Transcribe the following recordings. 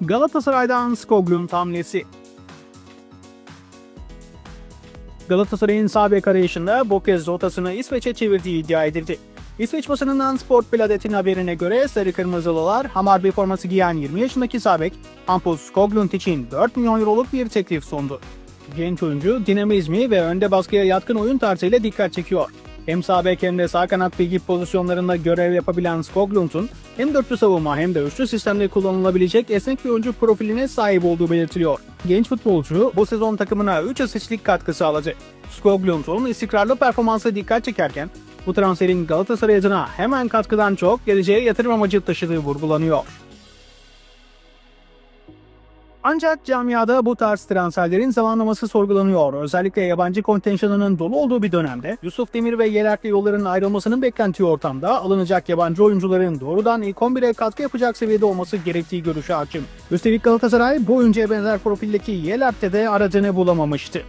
Galatasaray'dan Skoglund hamlesi. Galatasaray'ın sağ bek arayışında bu kez rotasını İsveç'e çevirdiği iddia edildi. İsveç basınından Sport Bladet'in haberine göre Sarı Kırmızılılar Hamarby forması giyen 20 yaşındaki sağ bek Hampus Skoglund için 4 milyon euroluk bir teklif sundu. Genç oyuncu dinamizmi ve önde baskıya yatkın oyun tarzıyla dikkat çekiyor. Hem sağ bek hem de sağ kanat bilgi pozisyonlarında görev yapabilen Skoglund'un hem dörtlü savunma hem de üçlü sistemde kullanılabilecek esnek bir oyuncu profiline sahip olduğu belirtiliyor. Genç futbolcu bu sezon takımına 3 asistlik katkı sağladı. Skoglund'un istikrarlı performansı dikkat çekerken bu transferin Galatasaray adına hemen katkıdan çok geleceğe yatırım amacı taşıdığı vurgulanıyor. Ancak camiada bu tarz transferlerin zamanlaması sorgulanıyor. Özellikle yabancı kontenjanının dolu olduğu bir dönemde Yusuf Demir ve Yeler'le yolların ayrılmasının beklentiği ortamda alınacak yabancı oyuncuların doğrudan ilk 11'e katkı yapacak seviyede olması gerektiği görüşü hakim. Üstelik Galatasaray bu oyuncuya benzer profildeki Yeler'te de aradığını bulamamıştı.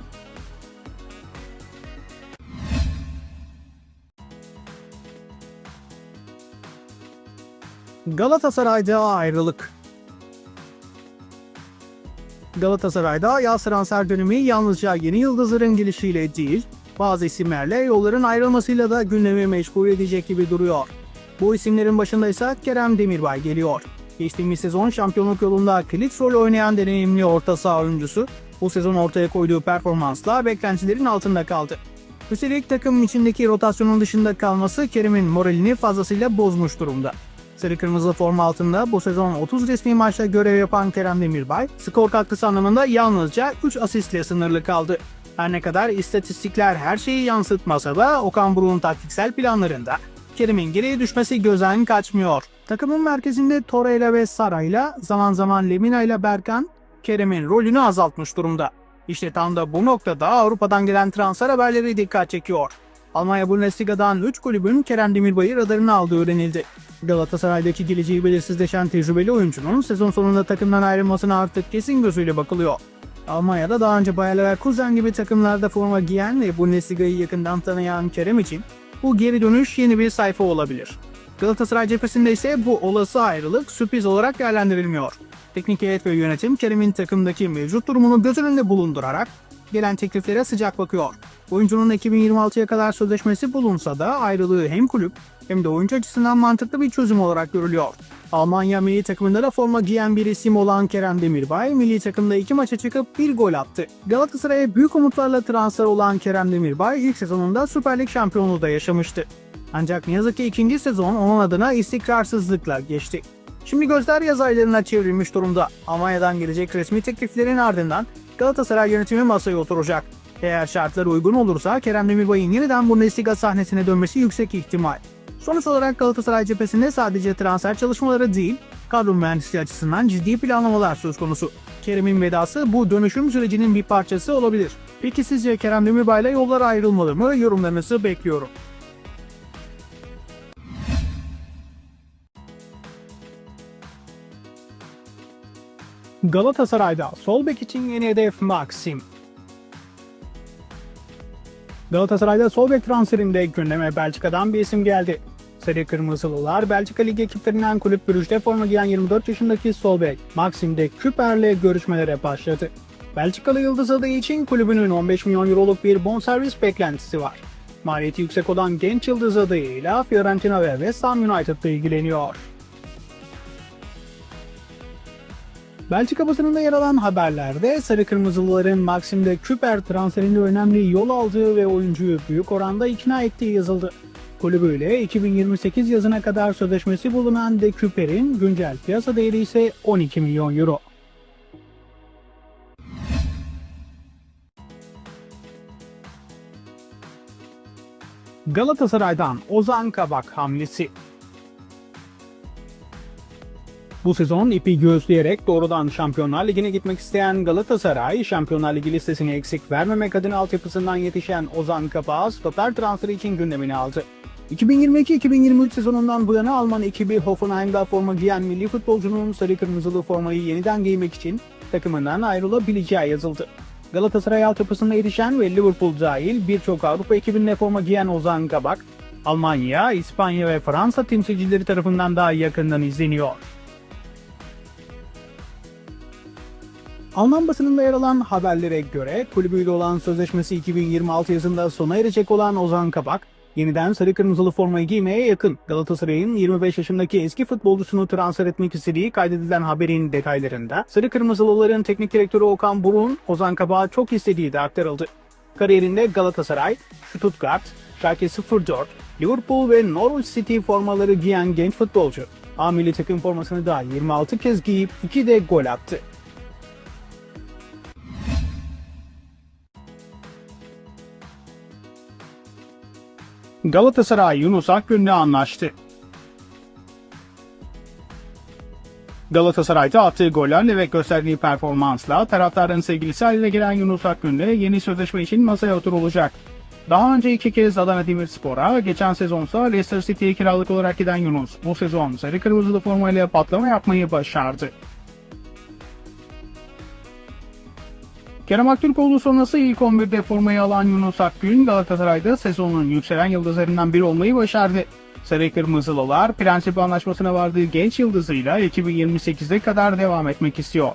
Galatasaray'da ayrılık Galatasaray'da yaz transfer dönemi yalnızca yeni yıldızların gelişiyle değil, bazı isimlerle yolların ayrılmasıyla da gündemi meşgul edecek gibi duruyor. Bu isimlerin başında ise Kerem Demirbay geliyor. Geçtiğimiz sezon şampiyonluk yolunda kilit rol oynayan deneyimli orta saha oyuncusu, bu sezon ortaya koyduğu performansla beklentilerin altında kaldı. Üstelik takımın içindeki rotasyonun dışında kalması Kerem'in moralini fazlasıyla bozmuş durumda. Sarı kırmızı forma altında bu sezon 30 resmi maçta görev yapan Kerem Demirbay, skor katkısı anlamında yalnızca 3 asistle sınırlı kaldı. Her ne kadar istatistikler her şeyi yansıtmasa da Okan Buruk'un taktiksel planlarında Kerem'in geriye düşmesi gözden kaçmıyor. Takımın merkezinde Torreira ve Saray'la zaman zaman Lemina ile Berkan Kerem'in rolünü azaltmış durumda. İşte tam da bu noktada Avrupa'dan gelen transfer haberleri dikkat çekiyor. Almanya Bundesliga'dan 3 kulübün Kerem Demirbay'ı radarına aldığı öğrenildi. Galatasaray'daki geleceği belirsizleşen tecrübeli oyuncunun sezon sonunda takımdan ayrılmasına artık kesin gözüyle bakılıyor. Almanya'da daha önce Bayer Leverkusen gibi takımlarda forma giyen ve Bundesliga'yı yakından tanıyan Kerem için bu geri dönüş yeni bir sayfa olabilir. Galatasaray cephesinde ise bu olası ayrılık sürpriz olarak değerlendirilmiyor. Teknik heyet ve yönetim Kerem'in takımdaki mevcut durumunu göz önünde bulundurarak gelen tekliflere sıcak bakıyor. Oyuncunun 2026'ya kadar sözleşmesi bulunsa da ayrılığı hem kulüp hem de oyuncu açısından mantıklı bir çözüm olarak görülüyor. Almanya milli takımında da forma giyen bir isim olan Kerem Demirbay, milli takımda iki maça çıkıp bir gol attı. Galatasaray'a büyük umutlarla transfer olan Kerem Demirbay ilk sezonunda Süper Lig şampiyonluğu da yaşamıştı. Ancak ne yazık ki ikinci sezon onun adına istikrarsızlıkla geçti. Şimdi gözler yaz aylarına çevrilmiş durumda. Almanya'dan gelecek resmi tekliflerin ardından Galatasaray yönetimi masaya oturacak. Eğer şartlar uygun olursa Kerem Demirbay'ın yeniden Bundesliga sahnesine dönmesi yüksek ihtimal. Sonuç olarak Galatasaray cephesinde sadece transfer çalışmaları değil, kadro mühendisliği açısından ciddi planlamalar söz konusu. Kerem'in vedası bu dönüşüm sürecinin bir parçası olabilir. Peki sizce Kerem Demirbay'la yollar ayrılmalı mı? Yorumlarınızı bekliyorum. Galatasaray'da sol bek için yeni hedef Maxim. Galatasaray'da sol bek transferinde gündeme Belçika'dan bir isim geldi. Sarı Kırmızılılar Belçika Ligi ekiplerinden kulüp Brüj'de forma giyen 24 yaşındaki sol bek Maxim de Küper'le görüşmelere başladı. Belçikalı yıldız adayı için kulübünün 15 milyon euroluk bir bonservis beklentisi var. Maliyeti yüksek olan genç yıldız adayıyla Fiorentina ve West Ham United'da ilgileniyor. Belçika basınında yer alan haberlerde Sarı Kırmızılıların Maxim de Küper transferinde önemli yol aldığı ve oyuncuyu büyük oranda ikna ettiği yazıldı. Kulübüyle 2028 yazına kadar sözleşmesi bulunan De Küper'in güncel piyasa değeri ise 12 milyon euro. Galatasaray'dan Ozan Kabak hamlesi bu sezon ipi göğüsleyerek doğrudan Şampiyonlar Ligi'ne gitmek isteyen Galatasaray, Şampiyonlar Ligi listesini eksik vermemek adına altyapısından yetişen Ozan Kabak'ı stoper transferi için gündemine aldı. 2022-2023 sezonundan bu yana Alman ekibi Hoffenheim'da forma giyen milli futbolcunun sarı kırmızılı formayı yeniden giymek için takımından ayrılabileceği yazıldı. Galatasaray altyapısına yetişen ve Liverpool dahil birçok Avrupa ekibinde forma giyen Ozan Kabak, Almanya, İspanya ve Fransa temsilcileri tarafından daha yakından izleniyor. Alman basınında yer alan haberlere göre kulübüyle olan sözleşmesi 2026 yazında sona erecek olan Ozan Kabak, yeniden sarı kırmızılı formayı giymeye yakın. Galatasaray'ın 25 yaşındaki eski futbolcusunu transfer etmek istediği kaydedilen haberin detaylarında sarı kırmızılıların teknik direktörü Okan Burun, Ozan Kabak'ı çok istediği de aktarıldı. Kariyerinde Galatasaray, Stuttgart, Schalke 04, Liverpool ve Norwich City formaları giyen genç futbolcu. A milli takım formasını da 26 kez giyip 2 de gol attı. Galatasaray Yunus Akgün'le anlaştı. Galatasaray'da attığı gollerle ve gösterdiği performansla taraftarın sevgilisi haline gelen Yunus Akgün'le yeni sözleşme için masaya oturulacak. Daha önce iki kez Adana Demirspor'a, geçen sezonsa Leicester City'ye kiralık olarak giden Yunus, bu sezon sarı kırmızılı formayla patlama yapmayı başardı. Kerem Aktürkoğlu sonrası ilk 11'de formayı alan Yunus Akgün Galatasaray'da sezonun yükselen yıldızlarından biri olmayı başardı. Sarı Kırmızılılar prensip anlaşmasına vardığı genç yıldızıyla 2028'e kadar devam etmek istiyor.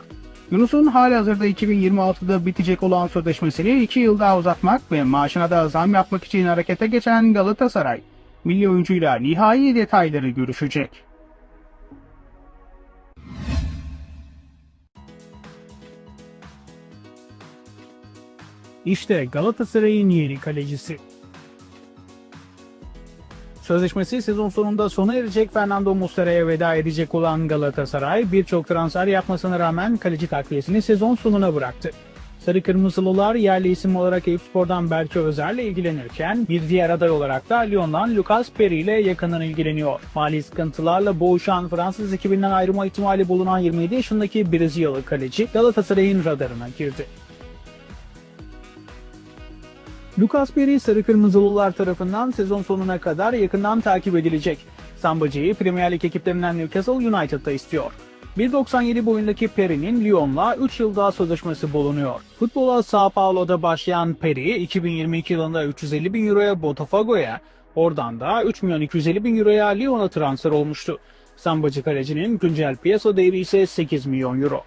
Yunus'un halihazırda 2026'da bitecek olan sözleşmesini 2 yıl daha uzatmak ve maaşına da zam yapmak için harekete geçen Galatasaray, milli oyuncuyla nihai detayları görüşecek. İşte Galatasaray'ın yeni kalecisi. Sözleşmesi sezon sonunda sona erecek Fernando Muslera'ya veda edecek olan Galatasaray birçok transfer yapmasına rağmen kaleci takviyesini sezon sonuna bıraktı. Sarı Kırmızılılar yerli isim olarak Eyüpspor'dan Berke Özer'le ilgilenirken bir diğer aday olarak da Lyon'dan Lucas Perry ile yakından ilgileniyor. Mali sıkıntılarla boğuşan Fransız ekibinden ayrılma ihtimali bulunan 27 yaşındaki Brezilyalı kaleci Galatasaray'ın radarına girdi. Lucas Perry Sarı Kırmızılılar tarafından sezon sonuna kadar yakından takip edilecek. Sambacı'yı Premier Lig ekiplerinden Newcastle United'da istiyor. 1.97 boyundaki Perry'nin Lyon'la 3 yıl daha sözleşmesi bulunuyor. Futbola Sao Paulo'da başlayan Perry, 2022 yılında 350 bin euroya Botafogo'ya, oradan da 3 milyon 250 bin euroya Lyon'a transfer olmuştu. Sambacı kalecinin güncel piyasa değeri ise 8 milyon euro.